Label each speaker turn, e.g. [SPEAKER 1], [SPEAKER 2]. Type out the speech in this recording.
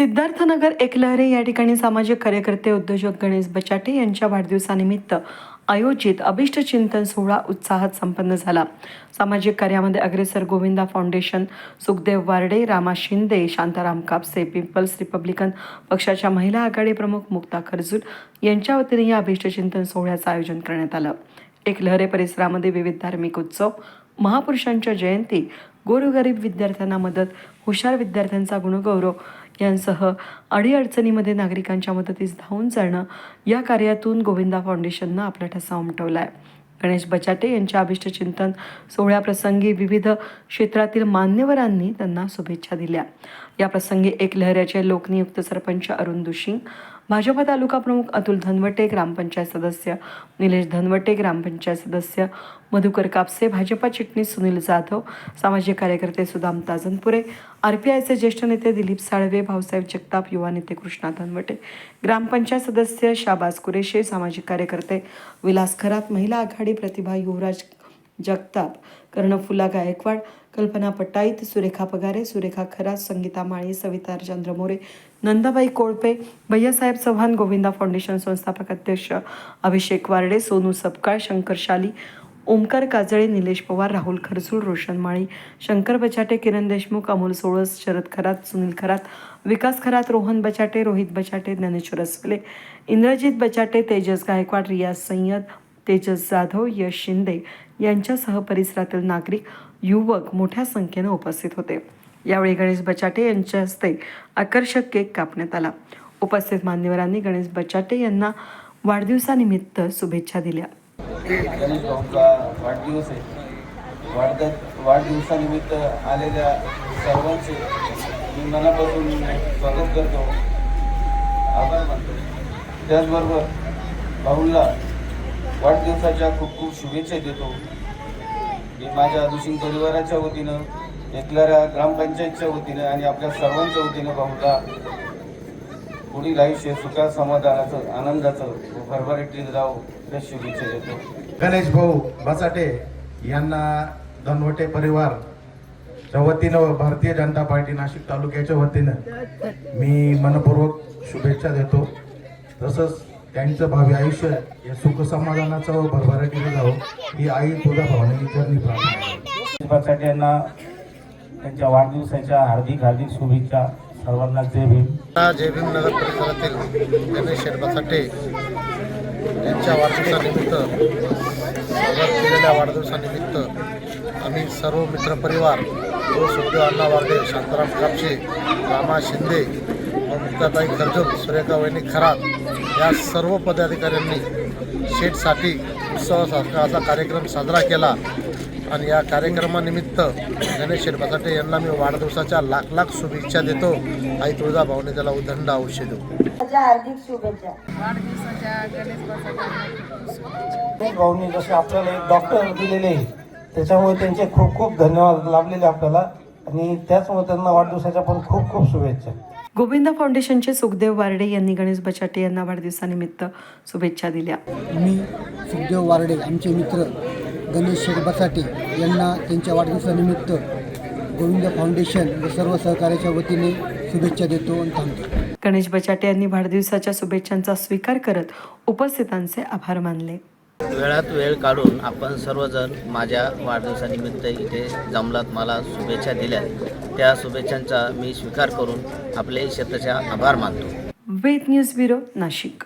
[SPEAKER 1] सिद्धार्थनगर एकलहरे या ठिकाणी सामाजिक कार्यकर्ते उद्योजक गणेश बचाटे यांच्या वाढदिवसानिमित्त आयोजित अभिष्ट चिंतन सोहळा उत्साहात संपन्न झाला. सामाजिक कार्यामध्ये अग्रेसर गोविंदा फाउंडेशन सुखदेव वार्डे रामा शिंदे शांताराम कापसे पिंपल्स रिपब्लिकन पक्षाच्या महिला आघाडी प्रमुख मुक्ता खरजूल यांच्या वतीने या अभिष्ट चिंतन सोहळ्याचं आयोजन करण्यात आलं. एकलहरे परिसरामध्ये विविध धार्मिक उत्सव महापुरुषांच्या जयंती गोरगरीब विद्यार्थ्यांना मदत हुशार विद्यार्थ्यांचा गुणगौरव यांसह अडीअडचणीमध्ये नागरिकांच्या मदतीस धावून जाणं या कार्यातून गोविंदा फाउंडेशननं आपला ठसा उमटवला आहे गणेश बचाटे यांच्या अभिष्टचिंतन सोहळ्याप्रसंगी विविध क्षेत्रातील मान्यवरांनी त्यांना शुभेच्छा दिल्या. या प्रसंगी एक लहऱ्याचे लोकनियुक्त सरपंच अरुण दुशिंग भाजपा तालुका प्रमुख अतुल धनवटे ग्रामपंचायत सदस्य निलेश धनवटे ग्रामपंचायत सदस्य मधुकर कापसे भाजपा चिटणीस सुनील जाधव सामाजिक कार्यकर्ते सुदाम ताजनपुरे आर पी आयचे ज्येष्ठ नेते दिलीप साळवे भाऊसाहेब जगताप युवा नेते कृष्णा धनवटे ग्रामपंचायत सदस्य शाबाज कुरेशे सामाजिक कार्यकर्ते विलास खरात महिला आघाडी प्रतिभा युवराज जगताप कर्णफुला गायकवाड कल्पना पट्टाईत सुरेखा पगारे सुरेखा खरात संगीता माळी सविता चंद्र मोरे नंदाबाई कोळपे भैयासाहेब चव्हाण गोविंदा फाउंडेशन संस्थापक अध्यक्ष अभिषेक वार्डे सोनू सपकाळ शंकर शाली ओमकार काजळे निलेश पवार राहुल खरसूळ रोशन माळी शंकर बचाटे किरण देशमुख अमोल सोळस शरद खरात सुनील खरात विकास खरात रोहन बचाटे रोहित बचाटे ज्ञानेश्वर असवले इंद्रजित बचाटे तेजस गायकवाड रियाज सय्यद तेजस जाधव यश शिंदे यांच्यासह परिसरातील नागरिक युवक मोठ्या संख्येनं उपस्थित होते. यावेळी गणेश बचाटे यांच्या हस्ते आकर्षक केक कापण्यात आला. उपस्थित मान्यवरांनी गणेश बचाटे यांना वाढदिवसानिमित्त शुभेच्छा दिल्या.
[SPEAKER 2] वाढदिवस आहे. वाढदिवसानिमित्त आलेल्या सर्वांचे मी मनापासून स्वागत करतो. आभार मानतो. त्याचबरोबर भाऊला वाढदिवसाच्या खूप खूप शुभेच्छा देतो. मी माझ्या दुसिंग परिवाराच्या वतीनं एकलाऱ्या ग्रामपंचायतच्या वतीनं आणि आपल्या सर्वांच्या वतीनं भाऊला पुढील आयुष्य सुखा समाधानाचं आनंदाचं व भरभराटीत राहू या शुभेच्छा देतो.
[SPEAKER 3] गणेश भाऊ बसाटे यांना धनवटे परिवार च्या वतीनं भारतीय जनता पार्टी नाशिक तालुक्याच्या वतीनं मी मनपूर्वक शुभेच्छा देतो. तसंच त्यांचं भावी आयुष्य या सुख समाधानाचं व भरभराटीनं जावं ही आई तुझ्या भावनेची चरणी प्रार्थना
[SPEAKER 2] यांना त्यांच्या वाढदिवसाच्या हार्दिक हार्दिक शुभेच्छा सर्वांना जय भीम.
[SPEAKER 4] जय भीमनगर परिसरातील गणेश शेठ बसाटे यांच्या वाढदिवसानिमित्त साजरा केलेल्या वाढदिवसानिमित्त आम्ही सर्व मित्रपरिवार व सुखदेव अण्णा वार्डे शांताराम कापशे रामा शिंदे मुक्ताताई सुरेखा वहिनी खरात या सर्व पदाधिकाऱ्यांनी शेठसाठी उत्सवासारखा असा कार्यक्रम साजरा केला. आणि या कार्यक्रमानिमित्त गणेश शेठ बसाटे यांना मी वाढदिवसाच्या लाख लाख शुभेच्छा देतो. आई तुळजा भावने त्याला उदंड औषध. देऊ
[SPEAKER 5] माझ्या हार्दिक शुभेच्छा.
[SPEAKER 6] वाढदिवसाच्या गणेश बसाच्या
[SPEAKER 7] गणेश भाऊनी जसे आपल्याला एक डॉक्टर दिलेले त्याच्यामुळे त्यांचे खूप खूप धन्यवाद लाभलेले आपल्याला. आणि त्याचमुळे त्यांना वाढदिवसाच्या पण खूप खूप शुभेच्छा.
[SPEAKER 1] गोविंदा फाउंडेशनचे सुखदेव वार्डे यांनी गणेश बचाटे यांना वाढदिवसानिमित्त शुभेच्छा दिल्या.
[SPEAKER 8] मी सुखदेव वार्डे आमचे मित्र गणेश शेठ बसाटे यांना त्यांच्या वाढदिवसानिमित्त गोविंद फाउंडेशन व सर्व सहकार्याच्या वतीने शुभेच्छा देतो आणि थांबतो.
[SPEAKER 1] गणेश बचाटे यांनी वाढदिवसाच्या शुभेच्छांचा स्वीकार करत उपस्थितांचे आभार मानले.
[SPEAKER 9] वेळात वेळ काढून आपण सर्वजण माझ्या वाढदिवसानिमित्त इथे जमलात मला शुभेच्छा दिल्या त्या शुभेच्छांचा मी स्वीकार करून आपले शेताच्या आभार मानतो.
[SPEAKER 1] Ved news bureau Nashik.